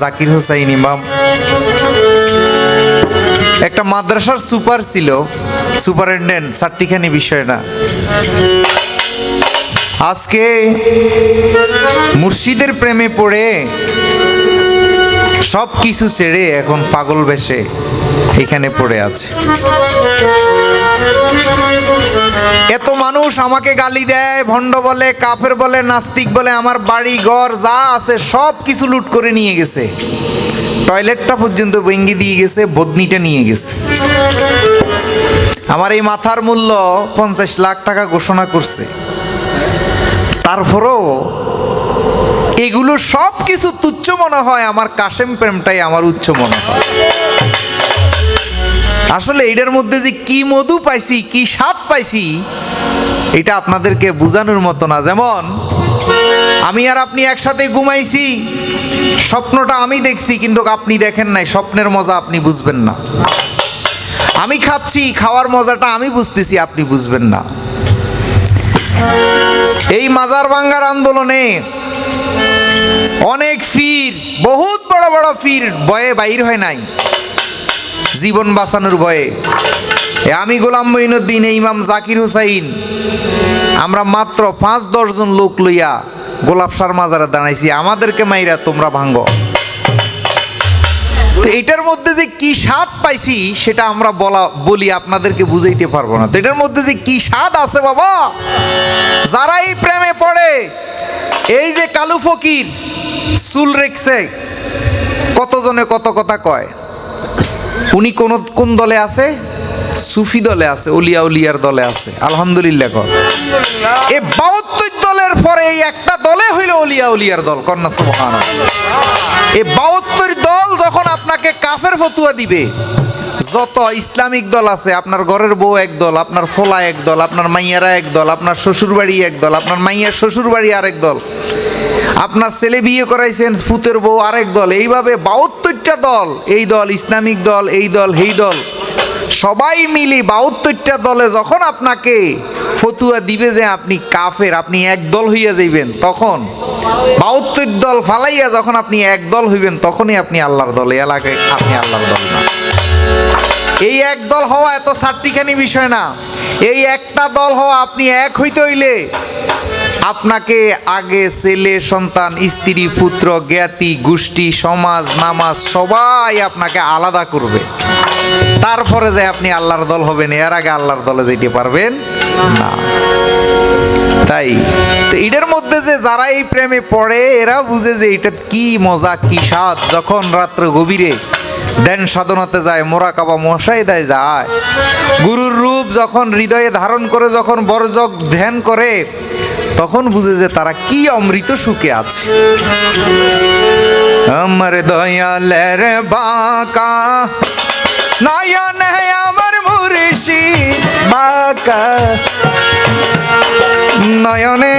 জাকির হোসাইন ইমাম। একটা মাদ্রাসার সুপার ছিল, সুপারিনটেন্ডেন্ট চারটিখানি বিষয় না। আজকে মুর্শিদের প্রেমে পড়ে সব কিছু ছেড়ে এখন পাগল বেশে এখানে পড়ে আছে। মানুষ আমাকে গালি দেয়, ভণ্ড বলে, কাফের বলে, নাস্তিক বলে, আমার বাড়ি, ঘর, যা আছে সব কিছু লুট করে নিয়ে গেছে। টয়লেটটা পর্যন্ত ভেঙ্গি দিয়ে গেছে, বদনিটা নিয়ে গেছে। আমার এই মাথার মূল্য পঞ্চাশ লাখ টাকা ঘোষণা করছে। তারপরেও এগুলো সব কিছু তুচ্ছ মনে হয়, আমার কাশেম প্রেমটাই আমার উচ্চ মনে হয়। আসলে এটার মধ্যে যে কি মধু পাইছি, কি স্বাদ পাইছি এটা আপনাদেরকে বোঝানোর মতো না, যেমন আমি আর আপনি একসাথে ঘুমাইছি, স্বপ্নটা আমি দেখছি, কিন্তু আপনি দেখেন নাই, স্বপ্নের মজা আপনি বুঝবেন না। আমি খাচ্ছি, খাওয়ার মজাটা আমি বুঝতেছি, আপনি বুঝবেন না। এই মাজার ভাঙ্গার আন্দোলনে অনেক ফির, বহুত বড় বড় ফির বয়ে বাইর হয় নাই, জীবন বাঁচানোর ভয়ে। আমি গোলাম মঈনুদ্দিন ইমাম জাকির হুসাইন। আমরা মাত্র পাঁচ দশজন লোক লইয়া গোলাপ সার মাজারে দাঁড়াইছি। আমাদেরকে মাইরা তোমরা ভাঙ্গ। তো এটার মধ্যে যে কি স্বাদ পাইছি, সেটা আমরা বলা, বলি আপনাদেরকে বুঝাইতে পারব না। তো এটার মধ্যে যে কি স্বাদ আছে বাবা? যারা এই প্রেমে পড়ে, এই যে কালু ফকির, চুল রেখছে, কতজনে কত কথা কয়? উনি কোন কোন দলে আছে? সুফি দলে আছে উলিয়া উলিয়ার দলে আছে। আলহামদুলিল্লাহ কর। এ বাহাত্তর দলের পরে এই একটা দলে হইল উলিয়া উলিয়ার দল কন্যা সুবহান এ বাহাত্তর দল যখন আপনাকে কাফের ফতুয়া দিবে যত ইসলামিক দল আছে আপনার ঘরের বউ এক দল আপনার ফোলা এক দল আপনার মাইয়ারা এক দল আপনার শ্বশুরবাড়ি এক দল আপনার মাইয়ার শ্বশুরবাড়ি আরেক দল আপনার ছেলে বিয়ে করাইছেন ফুতের বউ আরেক দল এইভাবে বাহাত্তরটা দল এই দল ইসলামিক দল এই দল এই দল সবাই মিলে বাহাত্তরটা দলে যখন আপনাকে ফতুয়া দিবে যে আপনি কাফের, আপনি এক দল হইয়া যাইবেন, তখন বাহাত্তর দল ফালাইয়া যখন আপনি এক দল হইবেন, তখনই আপনি আল্লাহর দল, এলাকায় আপনি আল্লাহর দল না। এই এক দল হওয়া এত চারটিখানি বিষয় না। এই একটা দল হওয়া আপনি এক হইতে হইলে আপনাকে আগে ছেলে, সন্তান, স্ত্রী, পুত্র, জ্ঞাতি, গোষ্ঠী, সমাজ, নামাজ সবাই আপনাকে আলাদা করবে। তারপরে যে আপনি আল্লাহর দল হবেন, এর আগে আল্লাহর দলে যেতে পারবেন না। তাই, তো এটার মধ্যে যে যারা এই প্রেমে পড়ে, এরা বুঝে যে এটা কি মজা, কি স্বাদ। যখন রাত্র গভীরে দেন সাধনাতে যায়, মোরাকাবা মশাই দেয় যায়, গুরুর রূপ যখন হৃদয়ে ধারণ করে, যখন বরজক ধ্যান করে তখন বুঝে যে তারা কি অমৃত সুখে আছে। আমার দয়ালের বাঁকা, নয়ন আমার মুরিষি বাঁকা। নয়নে নয়নে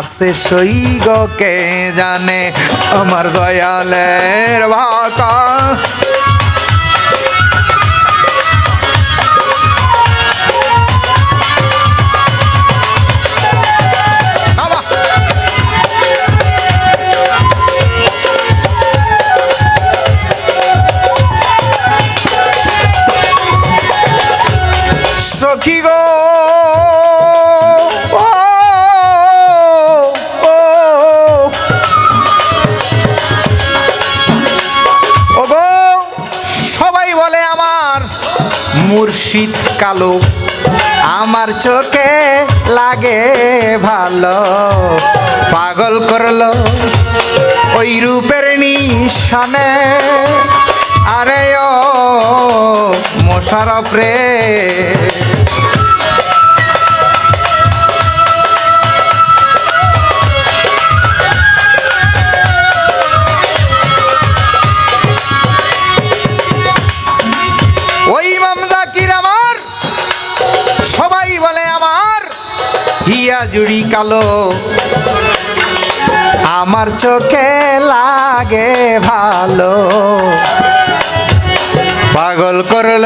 আছে সই কে জানে? আমার দয়ালের ভাকা কালো। আমার চোখে লাগে ভালো। পাগল করল ওই রূপের নিশানে। আরে ও মোশারফ রে। হিয়া জুড়ি কালো। আমার চোখে লাগে ভালো। পাগল করল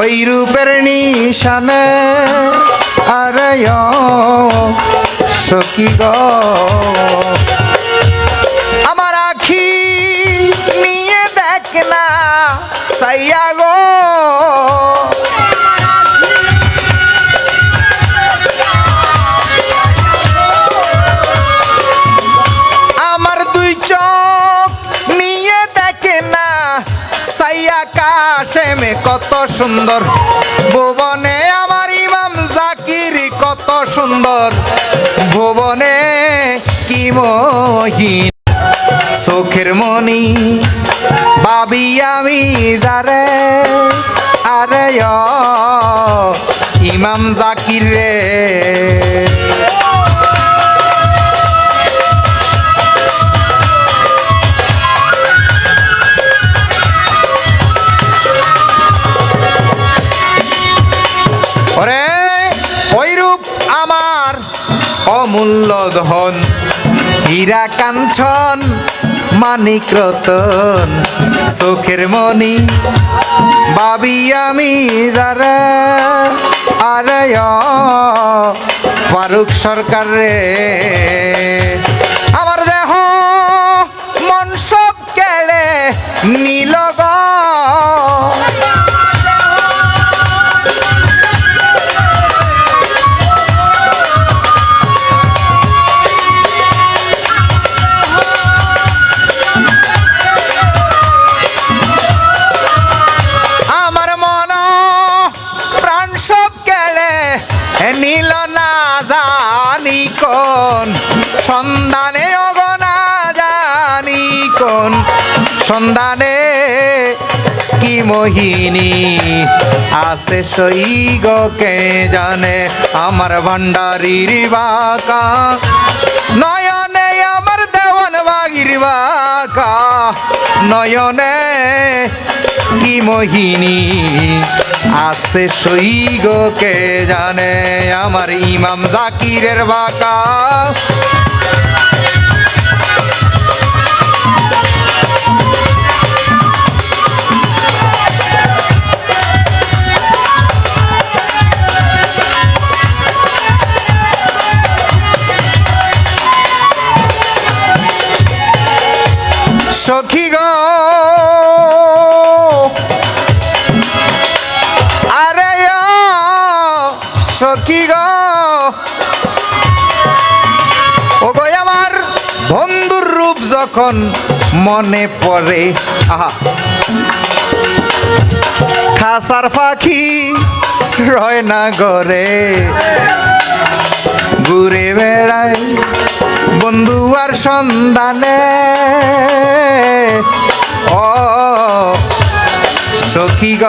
ওই রূপের নিশানে। আরে সখী গো। আমার আখি নিয়ে দেখ না, সাইয়া গো। কাশেমে কত সুন্দর। ভুবনে আমার ইমাম জাকির কত সুন্দর। ভুবনে কি মহিন। চোখের মনি, ভাবি আমি যারে, আরে ইমাম জাকির রে। অমূল্য ধন হীরা কাঞ্চন মানিক রতন চোখের মনি ভাবি আমি যারা আরে ফারুক সরকার রে। আমার দেহ মন সব কেড়ে নীলগ কোন সন্ধানে কি মোহিনী আছে সই কে জানে? আমার ভান্ডারির বাকা। নয়নে আমার দেওয়ান বাগির বাকা। নয়নে কি মোহিনী আছে সই কে জানে? আমার ইমাম জাকিরের বাকা। গো। আরে সখী গো। ও গো আমার বন্ধুর রূপ যখন মনে পড়ে, আহা। খাসার পাখি রয় না গরে ঘুরে বেড়ায় বন্ধু আর সন্ধানে। ও সখী গ।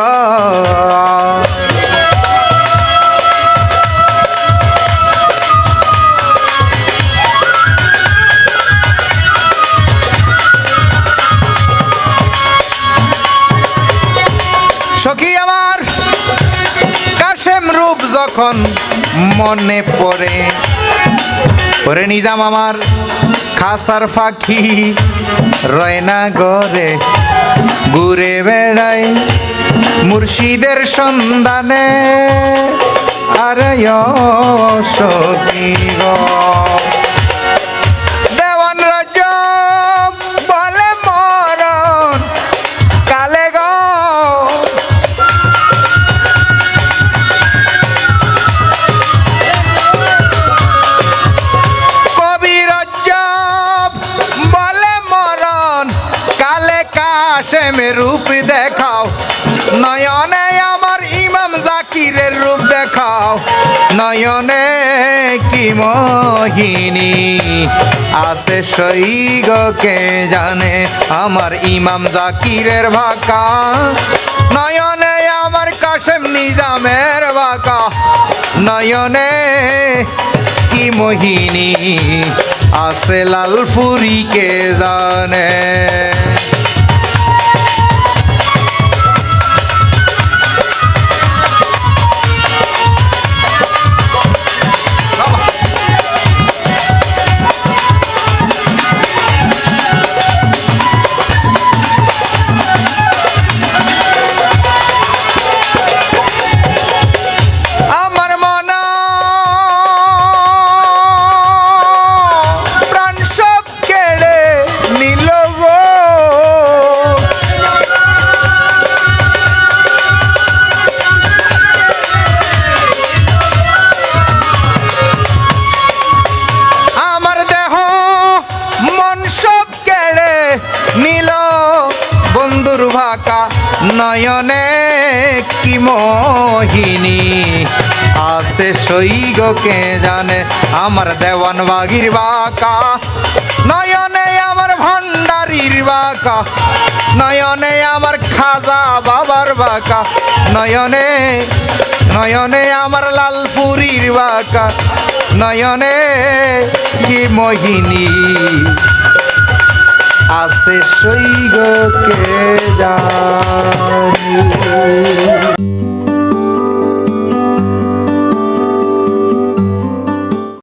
সখী আমার কাশেম রূপ যখন মনে পড়ে ওরে নিজাম আমার খাসার পাখি রয়না গরে ঘুরে। বেড়াই মুর্শিদের সন্ধানে আর সখী নয়নে কি মোহিনী? আছে সৈগকে জানে? আমার ইমাম জাকিরের ভাকা নয়নে আমার কাশেম নিজামের বাঁকা। নয়নে কি মোহিনী? আছে লাল ফুরিকে জানে? বাঁকা নয়নে কি মোহিনী? আছে সৈগ কে জানে আমার দেওয়ান বাগির বাঁকা? নয়নে আমার ভান্ডারির বাঁকা? নয়নে আমার খাজা বাবার বাঁকা? নয়নে নয়নে আমার লালপুরীর বাঁকা? নয়নে কি মোহিনী? আছে সৈগকে জানে